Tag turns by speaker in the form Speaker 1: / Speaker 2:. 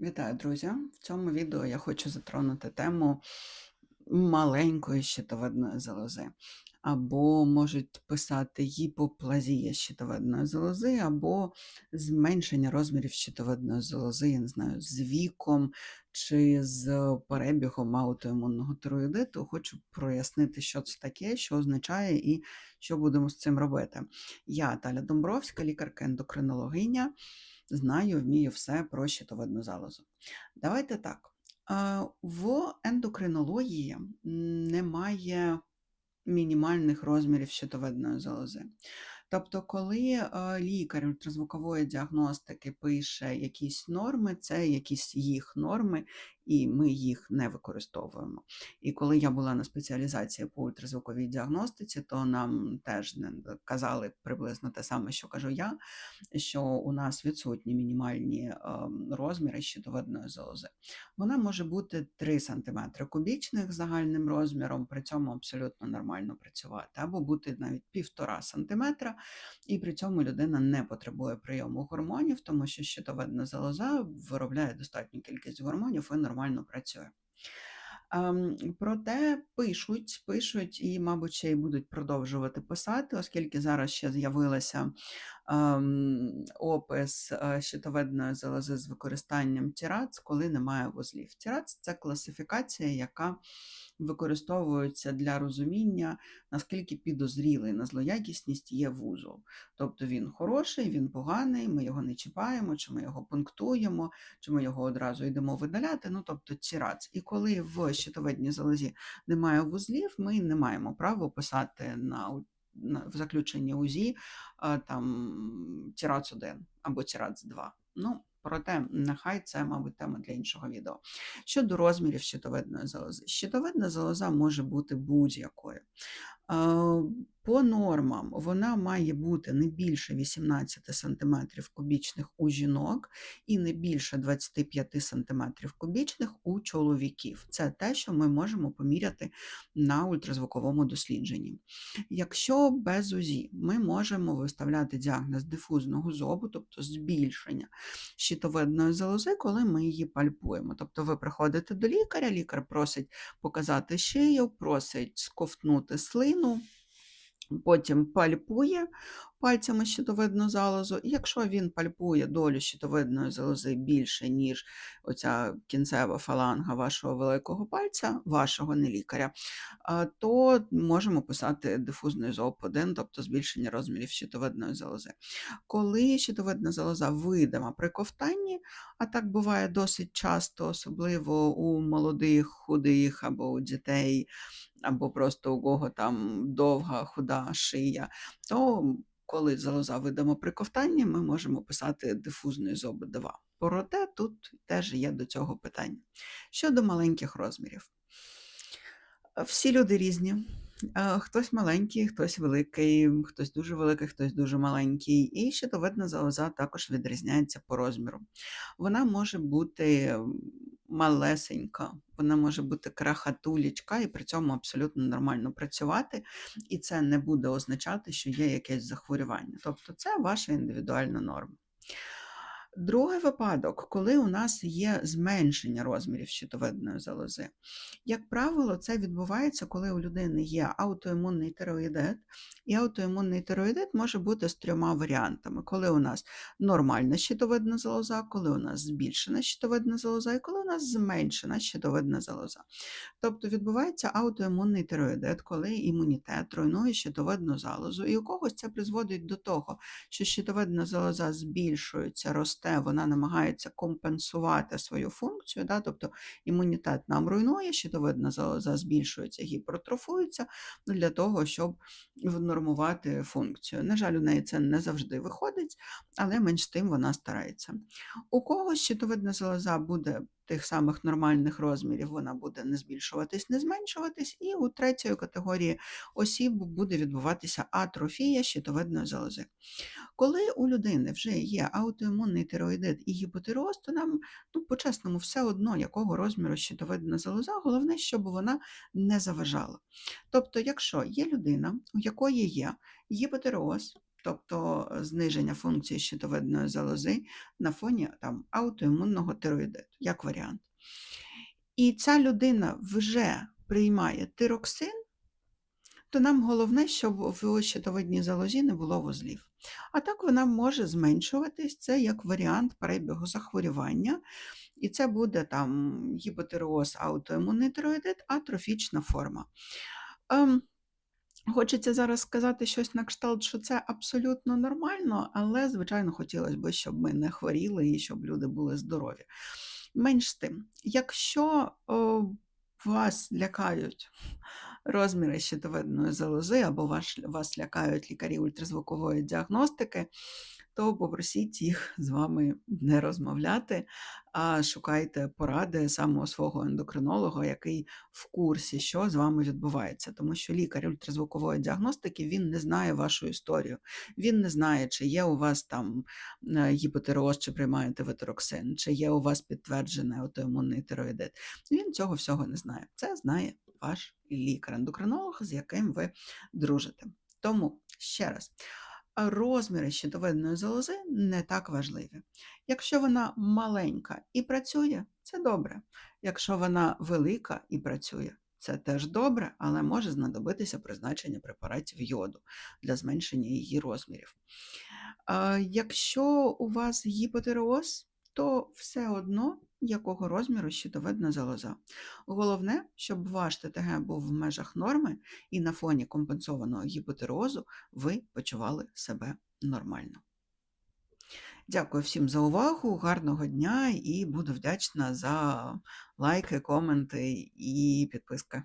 Speaker 1: Вітаю, друзі! В цьому відео я хочу затронути тему маленької щитовидної залози. Або можуть писати гіпоплазія щитовидної залози, або зменшення розмірів щитовидної залози, я не знаю, з віком чи з перебігом аутоімунного тироїдиту. Хочу прояснити, що це таке, що означає і що будемо з цим робити. Я Таля Домбровська, лікарка-ендокринологиня знаю, вмію все про щитовидну залозу. Давайте так. А, В ендокринології немає мінімальних розмірів щитовидної залози. Тобто, коли е, лікар ультразвукової діагностики пише якісь норми, це якісь їх норми, і ми їх не використовуємо. І коли я була на спеціалізації по ультразвуковій діагностиці, то нам теж казали приблизно те саме, що кажу я, що у нас відсутні мінімальні ем, розміри щитовидної залози. Вона може бути 3 см кубічних загальним розміром, при цьому абсолютно нормально працювати, або бути навіть 1,5 см, і при цьому людина не потребує прийому гормонів, тому що щитовидна залоза виробляє достатню кількість гормонів і нормально працює. Проте пишуть, пишуть і, мабуть, ще й будуть продовжувати писати, оскільки зараз ще з'явилася опис е, щитовидної залози з використанням тірац, коли немає вузлів. Тірац це класифікація, яка використовується для розуміння, наскільки підозрілий на злоякісність є вузол. Тобто він хороший, він поганий, ми його не чіпаємо, чи ми його пунктуємо, чи ми його одразу йдемо видаляти. Ну, тобто тірац. І коли в щитовидній залозі немає вузлів, ми не маємо права писати на в заключенні УЗІ там тірац 1 або тірац 2. Ну, Проте, нехай це, мабуть, тема для іншого відео. Щодо розмірів щитовидної залози. Щитовидна залоза може бути будь-якою. По нормам вона має бути не більше 18 см кубічних у жінок і не більше 25 см кубічних у чоловіків. Це те, що ми можемо поміряти на ультразвуковому дослідженні. Якщо без УЗІ ми можемо виставляти діагноз дифузного зобу, тобто збільшення щитовидної залози, коли ми її пальпуємо. Тобто ви приходите до лікаря, лікар просить показати шию, просить сковтнути слину. Потім пальпує пальцями щитовидну залозу, і якщо він пальпує долю щитовидної залози більше, ніж оця кінцева фаланга вашого великого пальця, вашого не лікаря, то можемо писати дифузний зоб 1, тобто збільшення розмірів щитовидної залози. Коли щитовидна залоза видима при ковтанні, а так буває досить часто, особливо у молодих, худих або у дітей, або просто у кого там довга худа шия, то коли залоза видамо при ковтанні, ми можемо писати дифузний зоб 2. Проте тут теж є до цього питання. Щодо маленьких розмірів. Всі люди різні. Хтось маленький, хтось великий, хтось дуже великий, хтось дуже маленький. І щитовидна залоза також відрізняється по розміру. Вона може бути малесенька, вона може бути крахатулічка і при цьому абсолютно нормально працювати, і це не буде означати, що є якесь захворювання. Тобто це ваша індивідуальна норма. Другий випадок, коли у нас є зменшення розмірів щитовидної залози. Як правило, це відбувається, коли у людини є аутоімунний тироїдит, і аутоімунний тироїдит може бути з трьома варіантами: коли у нас нормальна щитовидна залоза, коли у нас збільшена щитовидна залоза, і коли у нас зменшена щитовидна залоза. Тобто відбувається аутоімунний тироїдит, коли імунітет руйнує щитовидну залозу, і у когось це призводить до того, що щитовидна залоза збільшується, росте росте, вона намагається компенсувати свою функцію, да? тобто імунітет нам руйнує, щитовидна залоза збільшується, гіпертрофується для того, щоб внормувати функцію. На жаль, у неї це не завжди виходить, але менш тим вона старається. У когось щитовидна залоза буде тих самих нормальних розмірів вона буде не збільшуватись, не зменшуватись, і у третьої категорії осіб буде відбуватися атрофія щитовидної залози. Коли у людини вже є аутоімунний тироїдит і гіпотироз, то нам, ну, по-чесному, все одно, якого розміру щитовидна залоза, головне, щоб вона не заважала. Тобто, якщо є людина, у якої є гіпотироз, тобто е, зниження функції щитовидної залози на фоні там, аутоімунного тироїдиту, як варіант. І ця людина вже приймає тироксин, то нам головне, щоб в щитовидній залозі не було вузлів. А так вона може зменшуватись, це як варіант перебігу захворювання, і це буде там гіпотиреоз, аутоімунний тироїдит, атрофічна форма. Ем, Хочеться зараз сказати щось на кшталт, що це абсолютно нормально, але, звичайно, хотілося б, щоб ми не хворіли і щоб люди були здорові. Менш з тим, якщо о, вас лякають розміри щитовидної залози або вас, лякають лікарі ультразвукової діагностики, то попросіть їх з вами не розмовляти, а шукайте поради саме у свого ендокринолога, який в курсі, що з вами відбувається. Тому що лікар ультразвукової діагностики він не знає вашу історію. Він не знає, чи є у вас там е, гіпотиреоз, чи приймаєте витероксин, чи є у вас підтверджений аутоімунний тироїдит. Він цього всього не знає. Це знає ваш лікар-ендокринолог, з яким ви дружите. Тому ще раз. Розміри щитовидної залози не так важливі. Якщо вона маленька і працює, це добре. Якщо вона велика і працює, це теж добре, але може знадобитися призначення препаратів йоду для зменшення її розмірів. Якщо у вас гіпотиреоз, то все одно якого розміру щитовидна залоза. Головне, щоб ваш ТТГ був в межах норми і на фоні компенсованого гіпотерозу ви почували себе нормально. Дякую всім за увагу, гарного дня і буду вдячна за лайки, коменти і підписки.